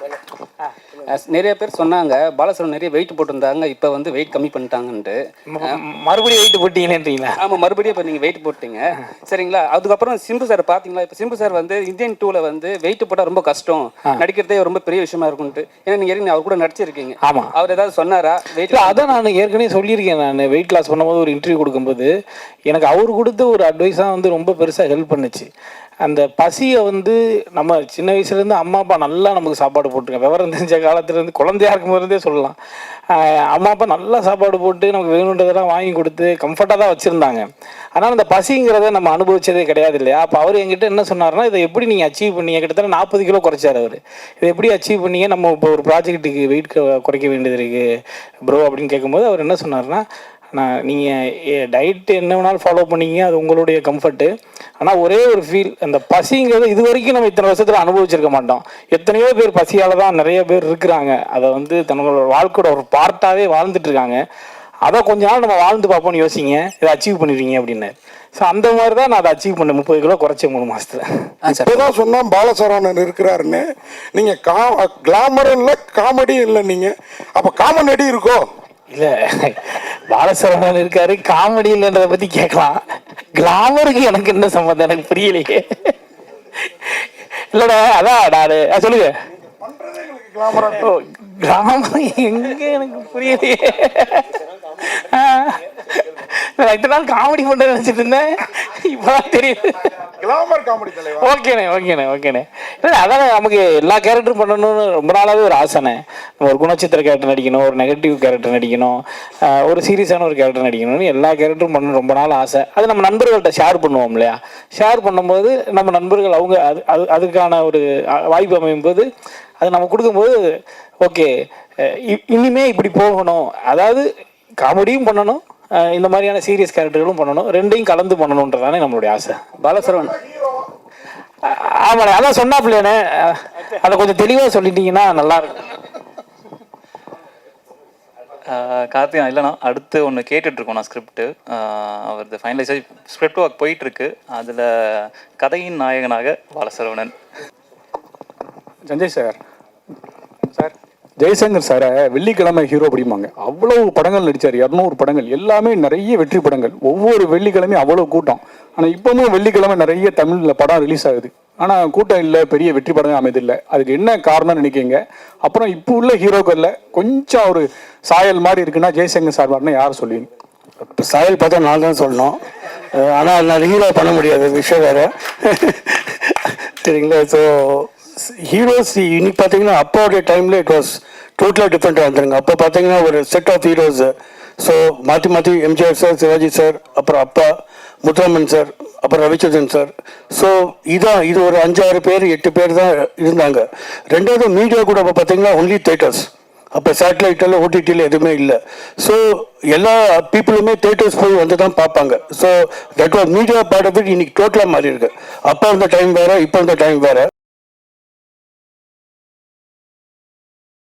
Bueno. நிறைய பேர் சொன்னாங்க பாலசரவன் நிறைய வெயிட் போட்டிருந்தாங்க இப்போ வந்து வெயிட் கம்மி பண்ணிட்டாங்கன்ட்டு. மறுபடியும் வெயிட் போட்டீங்களேன்றீங்களா? ஆமாம் மறுபடியும் இப்போ நீங்கள் வெயிட் போட்டீங்க. சரிங்களா? அதுக்கப்புறம் சிம்பு சார் பார்த்தீங்களா இப்போ சிம்பு சார் வந்து இந்தியன் டூவில் வந்து வெயிட் போட்டால் ரொம்ப கஷ்டம். நடிக்கிறதே ரொம்ப பெரிய விஷயமா இருக்கும்ட்டு ஏன்னா நீங்கள் அவர் கூட நடிச்சிருக்கீங்க. ஆமா. அவர் ஏதாவது சொன்னாரா? வெயிட் அதான் நான் ஏற்கனவே சொல்லியிருக்கேன் நான். வெயிட் லாஸ் பண்ணும்போது ஒரு இன்டர்வியூ கொடுக்கும்போது எனக்கு அவர் கொடுத்த ஒரு அட்வைஸாக வந்து ரொம்ப பெருசாக ஹெல்ப் பண்ணுச்சு. அந்த பசியை வந்து நம்ம சின்ன வயசுலேருந்து அம்மா அப்பா நல்லா நமக்கு சாப்பாடு போட்டுருங்க விவரம் தெரிஞ்ச காலத்துலேருந்து குழந்தையா இருக்கும் போதே சொல்லலாம் அம்மா அப்பா நல்லா சாப்பாடு போட்டு நமக்கு வேணுன்றதெல்லாம் வாங்கி கொடுத்து கம்ஃபர்ட்டாக தான் வச்சுருந்தாங்க. ஆனால் அந்த பசிங்கிறத நம்ம அனுபவிச்சதே கிடையாது இல்லையா? அப்போ அவர் என்கிட்ட என்ன சொன்னார்னா இதை எப்படி நீங்கள் அச்சீவ் பண்ணீங்க? கிட்டத்தட்ட நாற்பது கிலோ குறைச்சார் அவர். இதை எப்படி அச்சீவ் பண்ணீங்க? நம்ம இப்போ ஒரு ப்ராஜெக்ட்டுக்கு வெயிட் குறைக்க வேண்டியது இருக்குது ப்ரோ அப்படின்னு கேட்கும்போது அவர் என்ன சொன்னார்னா நான் நீங்கள் டயட் என்ன வேணாலும் ஃபாலோ பண்ணீங்க அது உங்களுடைய கம்ஃபர்ட்டு ஆனால் ஒரே ஒரு ஃபீல் அந்த பசிங்கிறது இது வரைக்கும் நம்ம இத்தனை வருஷத்தில் அனுபவிச்சிருக்க மாட்டோம். எத்தனையோ பேர் பசியால் தான் நிறைய பேர் இருக்கிறாங்க. அதை வந்து தன்னோட வாழ்க்கையோட ஒரு பார்ட்டாகவே வாழ்ந்துட்டு இருக்காங்க. அதை கொஞ்ச நாள் நம்ம வாழ்ந்து பார்ப்போம்னு யோசிங்க. இதை அச்சீவ் பண்ணிடுவீங்க அப்படின்னு. ஸோ அந்த மாதிரி தான் நான் அதை அச்சீவ் பண்ணேன். முப்பது கிலோ குறைச்சேன் மூணு மாதத்தில் இப்போதான் சொன்னா பாலசரவணன் இருக்கிறாருன்னு. நீங்க கா கிளாமர் இல்ல காமெடி இல்லை நீங்க. அப்ப காமெடி இருக்கோ? இல்லை. பாலசரவணன் இருக்காரு. காமெடி இல்லைன்றதை பத்தி கேட்கலாம். கிளாமருக்கு எனக்கு என்ன சம்மந்தம் எனக்கு புரியலையே. இல்லடா அதான் நானு சொல்லுங்க. கிராமம் எங்க எனக்கு புரியலையே. நான் இத்தனை நாள் காமெடி பண்ண நினைச்சிட்டு இருந்தேன். இப்போதான் தெரியுது. கிளாமர் காமெடி தலைவா? ஓகேண்ணே ஓகேண்ணே ஓகேண்ணே. இல்லை அதான் நமக்கு எல்லா கேரக்டரும் பண்ணணும்னு ரொம்ப நாளாகவே ஒரு ஆசைண்ணே. நம்ம ஒரு குணச்சித்திர கேரக்டர் நடிக்கணும் ஒரு நெகட்டிவ் கேரக்டர் நடிக்கணும் ஆஹ் ஒரு சீரியஸான ஒரு கேரக்டர் நடிக்கணும்னு எல்லா கேரக்டரும் பண்ணணும் ரொம்ப நாள் ஆசை. அது நம்ம நண்பர்கள்ட்ட ஷேர் பண்ணுவோம் இல்லையா? ஷேர் பண்ணும்போது நம்ம நண்பர்கள் அவங்க அது அது அதுக்கான ஒரு வாய்ப்பு அமையும் போது அது நம்ம கொடுக்கும்போது ஓகே இனிமே இப்படி போகணும். அதாவது காமெடியும் பண்ணணும் இந்த மாதிரியான சீரியஸ் கேரக்டர்களும் பண்ணணும். ரெண்டையும் கலந்து பண்ணணுன்றதானே நம்மளுடைய ஆசை. பாலசரவன். ஆமாண்ணே அதான் சொன்னாப்லையாண்ணே அதை கொஞ்சம் தெளிவாக சொல்லிட்டீங்கன்னா நல்லா இருக்கும். கார்த்திகா இல்லைண்ணா. அடுத்து ஒன்று கேட்டுட்ருக்கோம் நான் ஸ்கிரிப்ட் அவரது ஃபைனலைஸ் ஆகி ஸ்கிரிப்ட் ஒர்க் போயிட்டுருக்கு அதில் கதையின் நாயகனாக பாலசரவணன். சஞ்சய் சார். ஜெய்சங்கர் சாரை வெள்ளிக்கிழமை ஹீரோ அப்படிம்பாங்க. அவ்வளோ படங்கள் நடித்தார் இரநூறு படங்கள். எல்லாமே நிறைய வெற்றி படங்கள். ஒவ்வொரு வெள்ளிக்கிழமையும் அவ்வளோ கூட்டம். ஆனால் இப்போவும் வெள்ளிக்கிழமை நிறைய தமிழில் படம் ரிலீஸ் ஆகுது. ஆனால் கூட்டம் இல்லை பெரிய வெற்றி படமே அமைதில்லை. அதுக்கு என்ன காரணம்னு நினைக்கிங்க அப்புறம் இப்போ உள்ள ஹீரோக்களில் கொஞ்சம் ஒரு சாயல் மாதிரி இருக்குன்னா ஜெய்சங்கர் சார் மாதிரினா யார் சொல்லுவீங்க? இப்போ சாயல் பார்த்தா நான் தான் சொல்லணும். ஆனால் நான் ஹீரோ பண்ண முடியாது. விஷயம் வேறு. சரிங்களா? ஸோ ஹீரோஸ் இன்னைக்கு பார்த்தீங்கன்னா அப்போடைய டைமில் இட் வாஸ் டோட்டலாக டிஃப்ரெண்ட்டாக இருந்துருங்க அப்போ பார்த்தீங்கன்னா ஒரு செட் ஆஃப் ஹீரோஸ் ஸோ மாற்றி மாற்றி எம்ஜிஆர் சார் சிவாஜி சார் அப்புறம் அப்பா முத்துராமன் சார் அப்புறம் ரவிச்சந்திரன் சார் ஸோ இதான் இது ஒரு அஞ்சாறு பேர் எட்டு பேர் தான் இருந்தாங்க. ரெண்டாவது மீடியா கூட அப்போ பார்த்தீங்கன்னா ஒன்லி தேட்டர்ஸ் அப்போ சேட்டலைட்டில் ஓடிடியில் எதுவுமே இல்லை. ஸோ எல்லா பீப்புளுமே தேட்டர்ஸ் போய் வந்து தான் பார்ப்பாங்க. So that was media part of it இன்னைக்கு டோட்டலாக மாறி இருக்கு அப்போ இருந்த டைம் வேறு இப்போ இருந்த டைம் வேறு.